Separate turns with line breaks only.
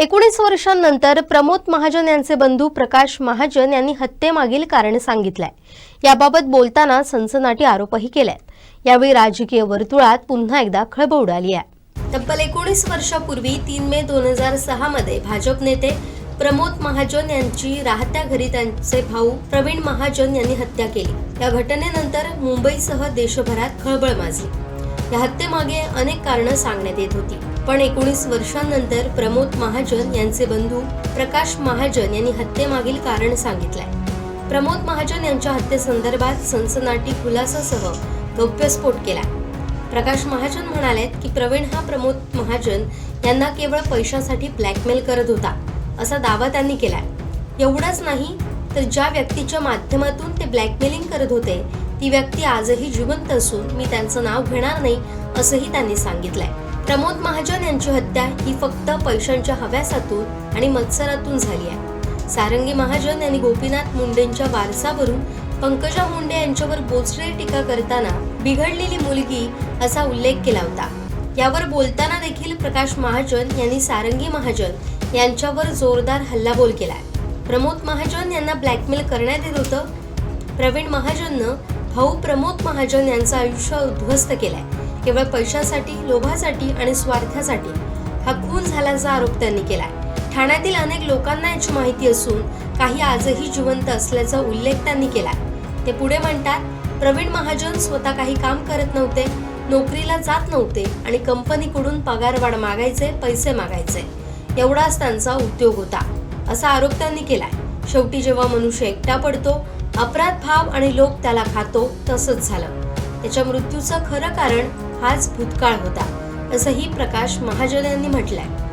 एकोणीस वर्षांनंतर प्रमोद महाजन यांचे बंधू प्रकाश महाजन यांनी हत्येमागील कारण सांगितलंय. याबाबत बोलताना सनसनाटी आरोपही केलेत. यावेळी राजकीय वर्तुळात पुन्हा एकदा खळबळ उडाली आहे. तब्बल एकोणीस वर्षापूर्वी तीन मे दोन हजार सहा मध्ये भाजप नेते प्रमोद महाजन यांची राहत्या घरी त्यांचे भाऊ प्रवीण महाजन यांनी हत्या केली. या घटनेनंतर मुंबईसह देशभरात खळबळ माजली. या हत्येमागे अनेक कारणं सांगण्यात येत होती. पण एकोणीस वर्षांनंतर प्रमोद महाजन यांचे बंधू प्रकाश महाजन यांनी हत्येमागील कारण सांगितलंय. प्रमोद महाजन यांच्या हत्येसंदर्भात सनसनाटी खुलासासह गौप्यस्फोट केला. प्रकाश महाजन म्हणालेत की प्रवीण हा प्रमोद महाजन यांना केवळ पैशासाठी ब्लॅकमेल करत होता असा दावा त्यांनी केलाय. एवढंच नाही तर ज्या व्यक्तीच्या माध्यमातून ते ब्लॅकमेलिंग करत होते ती व्यक्ती आजही जिवंत असून मी त्यांचं नाव घेणार नाही असंही त्यांनी सांगितलंय. प्रमोद महाजन यांची हत्या ही फक्त पैशांच्या हव्यासातून आणि मत्सरातून झाली आहे. सारंगी महाजन यांनी गोपीनाथ मुंडेंच्या वारसावरून पंकजा मुंडे यांच्यावर बोचरे टीका करताना बिघडलेली मुलगी असा उल्लेख केला होता. यावर बोलताना देखील प्रकाश महाजन यांनी सारंगी महाजन यांच्यावर जोरदार हल्लाबोल केलाय. प्रमोद महाजन यांना ब्लॅकमेल करण्यात येत होतं. प्रवीण महाजननं भाऊ प्रमोद महाजन यांचं आयुष्य उद्ध्वस्त केलंय. केवळ पैशासाठी लोभासाठी आणि स्वार्थासाठी हा खून झाल्याचा आरोप त्यांनी केलाय. ठाण्यातील अनेक लोकांना याची माहिती असून काही आजही जिवंत असल्याचा उल्लेख त्यांनी केलाय. ते पुढे म्हणतात प्रवीण महाजन स्वतः काही काम करत नव्हते नोकरीला जात नव्हते आणि कंपनीकडून पगारवाढ मागायचे पैसे मागायचे. एवढाच त्यांचा उद्योग होता. असा आरोप त्यांनी केलाय. शेवटी जेव्हा मनुष्य एकटा पडतो अपराध भाव आणि लोक त्याला खातो तसंच झालं. त्याच्या मृत्यूचं खरं कारण हाच भूतकाळ होता असंही प्रकाश महाजन यांनी म्हटलंय.